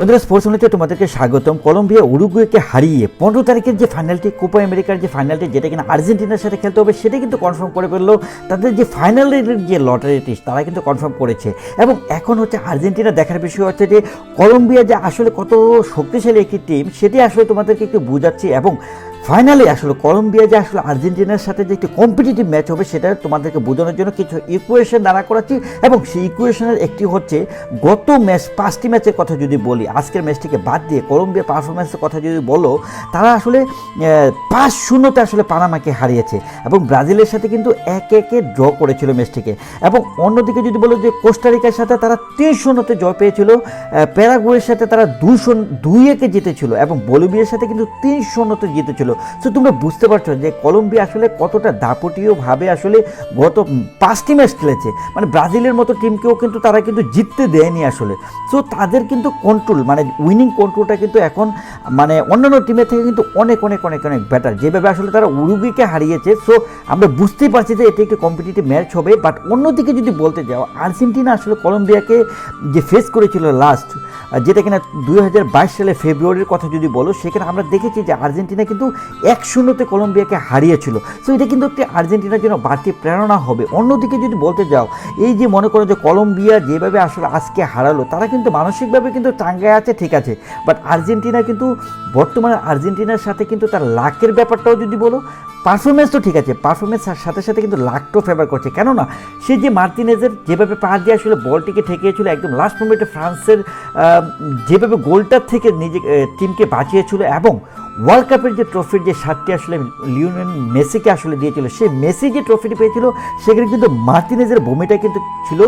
বন্ধুরা স্পোর্টস উনিতে তোমাদেরকে স্বাগতম। কলম্বিয়া, উরুগুয়েকে হারিয়ে পনেরো তারিখের যে ফাইনালটি কোপা আমেরিকার যে ফাইনালটি যেটা কিনা আর্জেন্টিনার সাথে খেলতে হবে, সেটা কিন্তু কনফার্ম করে ফেলল। তাদের যে ফাইনালের যে লটারিটি তারা কিন্তু কনফার্ম করেছে। এবং এখন হচ্ছে আর্জেন্টিনা দেখার বিষয় হচ্ছে যে, কলম্বিয়া যে আসলে কত শক্তিশালী একটি টিম সেটি আসলে তোমাদেরকে একটু বোঝাচ্ছি। এবং ফাইনালে আসলে কলম্বিয়া যে আসলে আর্জেন্টিনার সাথে যে একটি কম্পিটিটিভ ম্যাচ হবে, সেটা তোমাদেরকে বোঝানোর জন্য কিছু ইকুয়েশন দাঁড়া করাচ্ছি। এবং সেই ইকুয়েশনের একটি হচ্ছে, গত ম্যাচ পাঁচটি ম্যাচের কথা যদি বলি আজকের ম্যাচটিকে বাদ দিয়ে কলম্বিয়ার পারফরমেন্সের কথা যদি বলো, তারা আসলে পাঁচ শূন্যতে আসলে পানামাকে হারিয়েছে এবং ব্রাজিলের সাথে কিন্তু এক একে ড্র করেছিল ম্যাচটিকে। এবং অন্যদিকে যদি বলো যে কোস্টারিকার সাথে তারা তিন শূন্যতে জয় পেয়েছিল প্যারাগুয়ের সাথে তারা দুই শূন্য দুই একে জিতেছিল এবং বলিভিয়ার সাথে কিন্তু তিন শূন্যতে জিতেছিল। সো তোমরা বুঝতে পারছ যে কলম্বিয়া আসলে কতটা দাপটীয়ভাবে আসলে গত পাঁচটি ম্যাচ খেলেছে। মানে ব্রাজিলের মতো টিমকেও কিন্তু তারা কিন্তু জিততে দেয়নি আসলে। সো তাদের কিন্তু কন্ট্রোল মানে উইনিং কন্ট্রোলটা কিন্তু এখন মানে অন্যান্য টিমের থেকে কিন্তু অনেক অনেক অনেক অনেক বেটার যেভাবে আসলে তারা উরুগিকে হারিয়েছে সো আমরা বুঝতেই পারছি যে এটি একটি কম্পিটিটিভ ম্যাচ হবে বাট অন্যদিকে যদি বলতে যাও, আর্জেন্টিনা আসলে কলম্বিয়াকে যে ফেস করেছিল লাস্ট যেটা কিনা দুই হাজার বাইশ সালে ফেব্রুয়ারির কথা যদি বলো, সেখানে আমরা দেখেছি যে আর্জেন্টিনা কিন্তু এক শূন্যতে কলম্বিয়াকে হারিয়েছিল। সো এটা কিন্তু একটি আর্জেন্টিনার জন্য বাড়তি প্রেরণা হবে। অন্যদিকে যদি বলতে যাও, এই যে মনে করো যে কলম্বিয়া যেভাবে আসলে আজকে হারালো, তারা কিন্তু মানসিকভাবে কিন্তু টাঙ্গায় আছে, ঠিক আছে। বাট আর্জেন্টিনা কিন্তু বর্তমানে আর্জেন্টিনার সাথে কিন্তু তার লাকের ব্যাপারটাও যদি বলো পারফরমেন্স তো ঠিক আছে পারফরমেন্সের সাথে সাথে কিন্তু লাকটাও ফেভার করছে। কেননা, সে যে মার্টিনেজের যেভাবে পা দিয়ে আসলে বলটিকে ঠেকিয়েছিল, একদম লাস্ট মোমেন্টে ফ্রান্সের যেভাবে গোলটার থেকে নিজে টিমকে বাঁচিয়েছিল এবং ওয়ার্ল্ড কাপের যে ট্রফির যে শার্টটি আসলে লিওনেল মেসিকে আসলে দিয়েছিল, সেই মেসি যে ট্রফিটি পেয়েছিল, সেখানে কিন্তু মার্টিনেজের ভূমিটা কিন্তু ছিল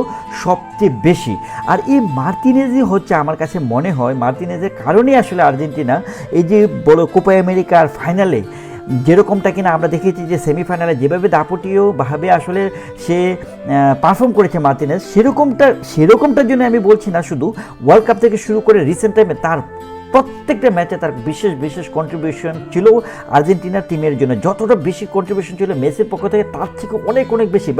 সবচেয়ে বেশি। আর এই মার্টিনেজই হচ্ছে আমার কাছে মনে হয় মার্টিনেজের কারণেই আসলে আর্জেন্টিনা এই যে বড় কোপা আমেরিকার ফাইনালে যেরকমটা কিনা আমরা দেখেছি যে সেমিফাইনালে যেভাবে দাপটীয়ভাবে আসলে সে পারফর্ম করেছে মার্টিনেস, সেরকমটা, সেরকমটার জন্য আমি বলছি না শুধু ওয়ার্ল্ড কাপ থেকে শুরু করে রিসেন্ট টাইমে তার প্রত্যেকটা ম্যাচে তার বিশেষ বিশেষ কন্ট্রিবিউশন ছিল আর্জেন্টিনার টিমের জন্য। যতটা বেশি কন্ট্রিবিউশন ছিল মেসির পক্ষ থেকে, তার থেকে অনেক অনেক বেশি।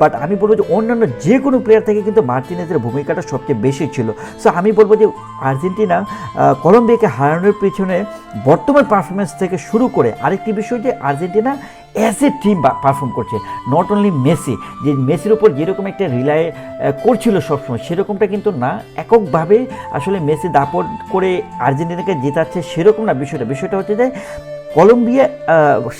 বাট আমি বলব যে অন্যান্য যে কোনো প্লেয়ার থেকে কিন্তু মার্টিনেজের ভূমিকাটা সবচেয়ে বেশি ছিল। সো আমি বলব যে আর্জেন্টিনা কলম্বিয়াকে হারানোর পিছনে বর্তমান পারফরমেন্স থেকে শুরু করে আরেকটি বিষয় যে Argentina as a team perform করছে। নট অনলি মেসি যে মেসির ওপর যেরকম একটা রিলাই করছিল সবসময়, সেরকমটা কিন্তু না। এককভাবে আসলে মেসি দাপট করে আর্জেন্টিনাকে জেতাচ্ছে সেরকম না বিষয়টা। বিষয়টা হচ্ছে যে কলম্বিয়া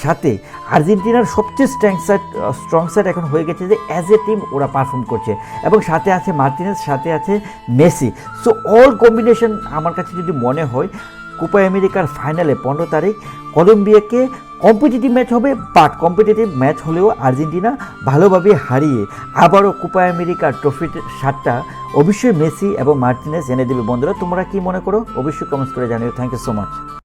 সাথে আর্জেন্টিনার সবচেয়ে স্ট্রং সাইড স্ট্রং সাইড এখন হয়ে গেছে যে অ্যাজ এ টিম ওরা পারফর্ম করছে। এবং সাথে আছে মার্টিনেস সাথে আছে মেসি সো অল কম্বিনেশন আমার কাছে যদি মনে হয় কোপা আমেরিকার ফাইনালে পনেরো তারিখ কলম্বিয়াকে কম্পিটিটিভ ম্যাচ হবে বাট কম্পিটিটিভ ম্যাচ হলেও আর্জেন্টিনা ভালোভাবে হারিয়ে আবারও কোপা আমেরিকার ট্রফির সাতটা। অবশ্যই মেসি এবং মার্টিনেস এনে দেবে। বন্ধুরা, তোমরা কি মনে করো? অবশ্যই কমেন্টস করে জানিও। Thank you so much